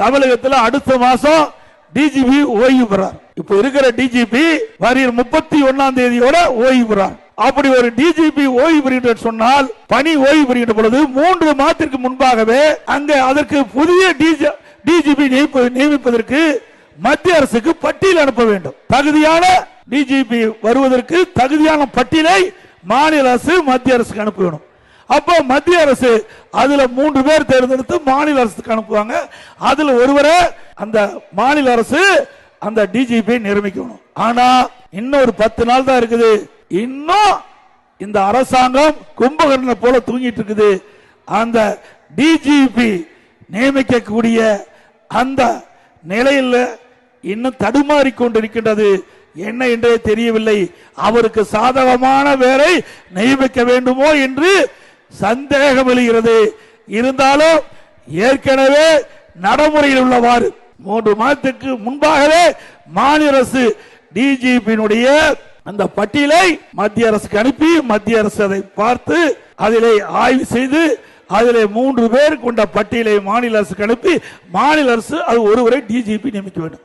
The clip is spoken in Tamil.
தமிழகத்தில் அடுத்த மாசம் டிஜிபி ஓய்வு பெறார். இப்ப இருக்கிற டிஜிபி வருகிற முப்பத்தி ஒன்னாம் தேதியோட ஓய்வு பெறார். அப்படி ஒரு டிஜிபி ஓய்வு பெறுகின்ற சொன்னால் பணி ஓய்வு பெறுகின்ற பொழுது மூன்று மாதத்திற்கு முன்பாகவே அங்க அதற்கு புதிய டிஜிபி நியமிப்பதற்கு மத்திய அரசுக்கு பட்டியல் அனுப்ப வேண்டும். தகுதியான டிஜிபி வருவதற்கு தகுதியான பட்டியலை மாநில அரசு மத்திய அரசுக்கு அனுப்ப வேண்டும். அப்போ மத்திய அரசு அதுல மூன்று பேர் தேர்ந்தெடுத்து மாநில அரசுக்கு அனுப்புவாங்க. அதுல ஒருவரை அந்த மாநில அரசு அந்த டிஜிபி நியமிக்கணும். ஆனா இன்னும் ஒரு பத்து நாள் தான் இருக்குது. இன்னும் இந்த அரசாங்கம் கும்பகர்ணனை போல தூங்கிட்டு இருக்குது. அந்த டிஜிபி நியமிக்கக்கூடிய அந்த நிலையில் இன்னும் தடுமாறி கொண்டிருக்கின்றது என்ன என்றே தெரியவில்லை. அவருக்கு சாதகமான வேலை நியமிக்க வேண்டுமோ என்று சந்தேகம் எழுகிறது இருந்தாலும் ஏற்கனவே நடைமுறையில் உள்ளவாறு மூன்று மாதத்துக்கு முன்பாகவே மாநில அரசு டிஜிபியினுடைய அந்த பட்டியலை மத்திய அரசுக்கு அனுப்பி மத்திய அரசு அதை பார்த்து அதிலே ஆய்வு செய்து அதிலே மூன்று பேர் கொண்ட பட்டியலை மாநில அரசுக்கு அனுப்பி மாநில அரசு அது ஒருவரை டிஜிபி நியமிக்க வேண்டும்.